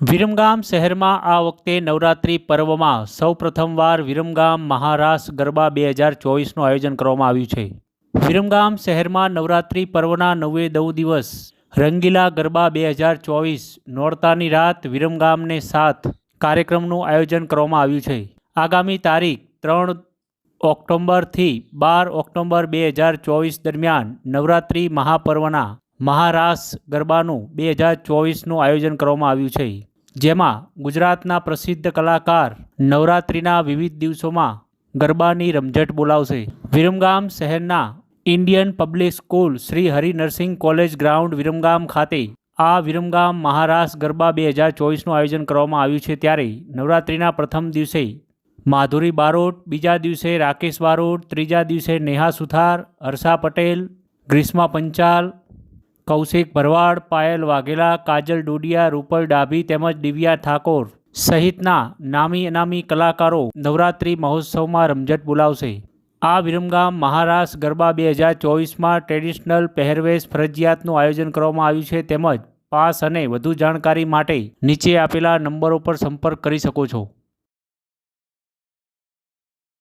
વિરમગામ શહેરમાં આ વખતે નવરાત્રિ પર્વમાં સૌ પ્રથમવાર વિરમગામ મહારાસ ગરબા બે હજાર ચોવીસનું આયોજન કરવામાં આવ્યું છે. વિરમગામ શહેરમાં નવરાત્રિ પર્વના નવે નવ દિવસ રંગીલા ગરબા બે હજાર ચોવીસ નોરતાની રાત વિરમગામને સાથ કાર્યક્રમનું આયોજન કરવામાં આવ્યું છે. આગામી તારીખ ત્રણ ઓક્ટોબરથી બાર ઓક્ટોબર બે હજાર ચોવીસ દરમિયાન નવરાત્રિ મહાપર્વના મહારાસ ગરબાનું બે હજાર ચોવીસનું આયોજન કરવામાં આવ્યું છે. જેમાં ગુજરાતના પ્રસિદ્ધ કલાકાર નવરાત્રિના વિવિધ દિવસોમાં ગરબાની રમઝટ બોલાવશે. વિરમગામ શહેરના Indian public school Shri Hari nursing college ground Viramgam ખાતે આ વિરમગામ મહારાષ્ટ્ર ગરબા બે હજાર ચોવીસનું આયોજન કરવામાં આવ્યું છે ત્યારે નવરાત્રિના પ્રથમ દિવસે માધુરી બારોટ, બીજા દિવસે રાકેશ બારોટ, ત્રીજા દિવસે નેહા સુથાર હર્ષા પટેલ, ગ્રીષ્મા પંચાલ કૌશિક ભરવાડ, પાયલ વાઘેલા, કાજલ ડોડિયા, રૂપલ ડાભી તેમજ દિવ્યા ઠાકોર સહિતના નામી અનામી કલાકારો નવરાત્રિ મહોત્સવમાં રમઝટ બોલાવશે. આ વિરમગામ મહારાસ ગરબા બે હજાર ચોવીસમાં ટ્રેડિશનલ પહેરવેશ ફરજિયાતનું આયોજન કરવામાં આવ્યું છે. તેમજ પાસ અને વધુ જાણકારી માટે નીચે આપેલા નંબરો પર સંપર્ક કરી શકો છો.